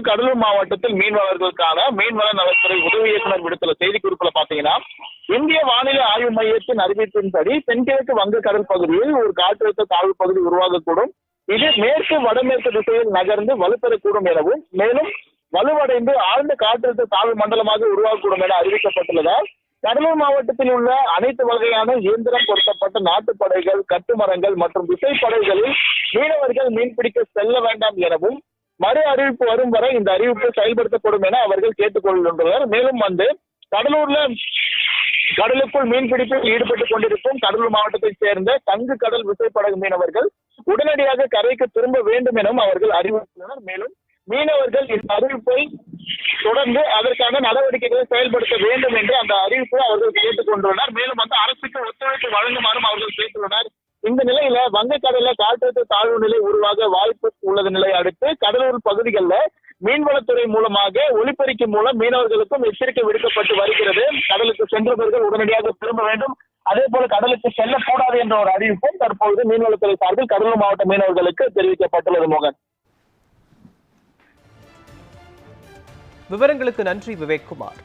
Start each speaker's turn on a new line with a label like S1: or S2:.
S1: கடலூர் மாவட்டத்தில் மீன்வளர்களுக்கான மீன்வள நலத்துறை உதவி இயக்குநர் விடுத்துள்ள செய்திக்குறிப்புல பாத்தீங்கன்னா இந்திய வானிலை ஆய்வு மையத்தின் அறிவிப்பின்படி தென்கிழக்கு வங்க கடல் பகுதியில் ஒரு காற்றழுத்த தாழ்வு பகுதி உருவாகக்கூடும். இது மேற்கு வடமேற்கு திசையில் நகர்ந்து வலுப்பெறக்கூடும் எனவும் மேலும் வலுவடைந்து ஆழ்ந்த காற்றழுத்த தாழ்வு மண்டலமாக உருவாகக்கூடும் என அறிவிக்கப்பட்டுள்ளதால் கடலூர் மாவட்டத்தில் உள்ள அனைத்து வகையான இயந்திரம் பொருத்தப்பட்ட நாட்டுப்படைகள் கட்டுமரங்கள் மற்றும் விசைப்படைகளில் மீனவர்கள் மீன்பிடிக்க செல்ல வேண்டாம் எனவும் மறு அறிவிப்பு வரும் வரை இந்த அறிவிப்பு செயல்படுத்தப்படும் என அவர்கள் கேட்டுக்கொள்கின்றனர். மேலும் வந்து கடலூர்ல கடலுக்குள் மீன்பிடிப்பில் ஈடுபட்டுக் கொண்டிருக்கும் கடலூர் மாவட்டத்தைச் சேர்ந்த தங்கு கடல் விசைப்படகு மீனவர்கள் உடனடியாக கரைக்கு திரும்ப வேண்டும் எனவும் அவர்கள் அறிவித்துள்ளனர் மேலும் மீனவர்கள் இந்த அறிவிப்பை தொடர்ந்து அதற்கான நடவடிக்கைகளை செயல்படுத்த வேண்டும் என்று அந்த அறிவிப்பை அவர்கள் கேட்டுக் கொண்டுள்ளனர். மேலும் வந்து அரசுக்கு ஒத்துழைப்பு வழங்குமாறும் அவர்கள் கேட்டுள்ளனர் இந்த நிலையில வங்கக்கடல காற்றழுத்த தாழ்வு நிலை உருவாக வாய்ப்பு உள்ளது நிலை அடுத்து கடலூர் பகுதிகளில் மீன்வளத்துறை மூலமாக ஒளிப்பெருக்கி மூலம் மீனவர்களுக்கும் எச்சரிக்கை விடுக்கப்பட்டு வருகிறது. கடலுக்கு சென்றவர்கள் உடனடியாக திரும்ப வேண்டும். அதே போல கடலுக்கு செல்லக்கூடாது என்ற ஒரு அறிவிப்பும் தற்பொழுது மீன்வளத்துறை சார்பில் கடலூர் மாவட்ட மீனவர்களுக்கு தெரிவிக்கப்பட்டுள்ளது மோகன்.
S2: விவரங்களுக்கு நன்றி விவேக் குமார்.